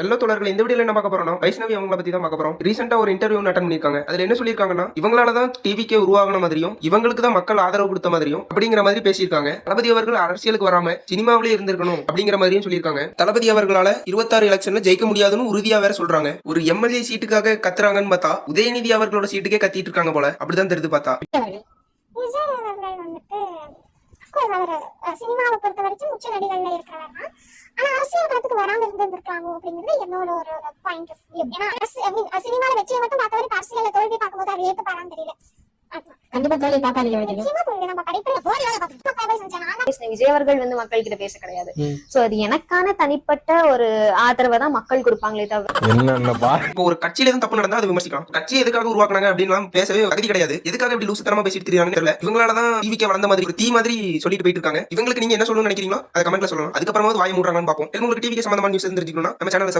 Hello தோழர்கள் இந்த வீடியோல என்ன பார்க்க போறோம்னா வைஷ்ணவி அவங்கள பத்தி தான் பார்க்க போறோம். ரீசெண்டா ஒரு இன்டர்வியூ அட்டன் பண்ணிருக்காங்க அதுல என்ன சொல்லியிருக்காங்கன்னா இவங்களால தான் டிவிக்கே உருவாகின மாதிரியும் இவங்களுக்கு தான் மக்கள் ஆதரவு கொடுத்த மாதிரியும் அப்படிங்கிற மாதிரி பேசியிருக்காங்க. தளபதி அவர்கள் அரசியலுக்கு வராம சினிமாவிலே இருந்திருக்கணும் அப்படிங்கிற மாதிரியும் சொல்லியிருக்காங்க. தளபதி அவர்களால இருபத்தாறு எலெக்ஷன்ல ஜெயிக்க முடியாதுன்னு உறுதியா வேற சொல்றாங்க. ஒரு எம்எல்ஏ சீட்டுக்காக கத்துறாங்கன்னு பார்த்தா உதயநிதி அவர்களோட சீட்டுக்கே கத்திட்டு இருக்காங்க போல. அப்படிதான் தெரிஞ்சு பார்த்தா. சினிமாவை பொறுத்த வரைக்கும் உச்ச நடிகள்ல இருக்கிறவர் தான். ஆனா அரசியல் களத்துக்கு வராம இருந்திருக்காங்க அப்படிங்கிறது என்னோட ஒரு பாயிண்ட் ஏன்னா சினிமால வெற்றியை மட்டும் பார்த்தவரை அரசியல்ல தோல்வி பார்க்கும்போது அவர் ஏத்துப்பாரான்னு தெரியல. கண்டிப்பா தோல்வி நிச்சயமா தோல்வி. நம்ம படிப்புல தோல்வி விஜய் அவர்கள் வந்து மக்கள் கிட்ட பேச கிடையாது. சோ அது எனக்கான தனிப்பட்ட ஒரு ஆதரவை தான் மக்கள் கொடுப்பாங்களே தவிர ஒரு கட்சியில எதுவும் தப்பு நடந்தா அது விமர்சிக்கலாம். கட்சி எதுக்காக உருவாக்குனாங்க அப்படின்லாம் பேசவே தகுதி கிடையாது. எதுக்காக இப்படி லூசுத்தனமா பேசிட்டு இருக்காங்கன்னு தெரியல. இவங்களால தான் டிவிக்கே வளர்ந்த மாதிரி ஒரு தீ மாதிரி சொல்லிட்டு போயிட்டு இருக்காங்க. இவங்களுக்கு நீங்க என்ன சொல்லணும்னு நினைக்கிறீங்களோ அதை கமெண்ட்ல சொல்லலாம். அதுக்கப்புறமா வாய் மூடுறாங்கன்னு பார்ப்போம். உங்களுக்கு டிவிக்கு சம்பந்தமான நியூஸ் தெரிஞ்சுக்கணும்னா நம்ம சேனலை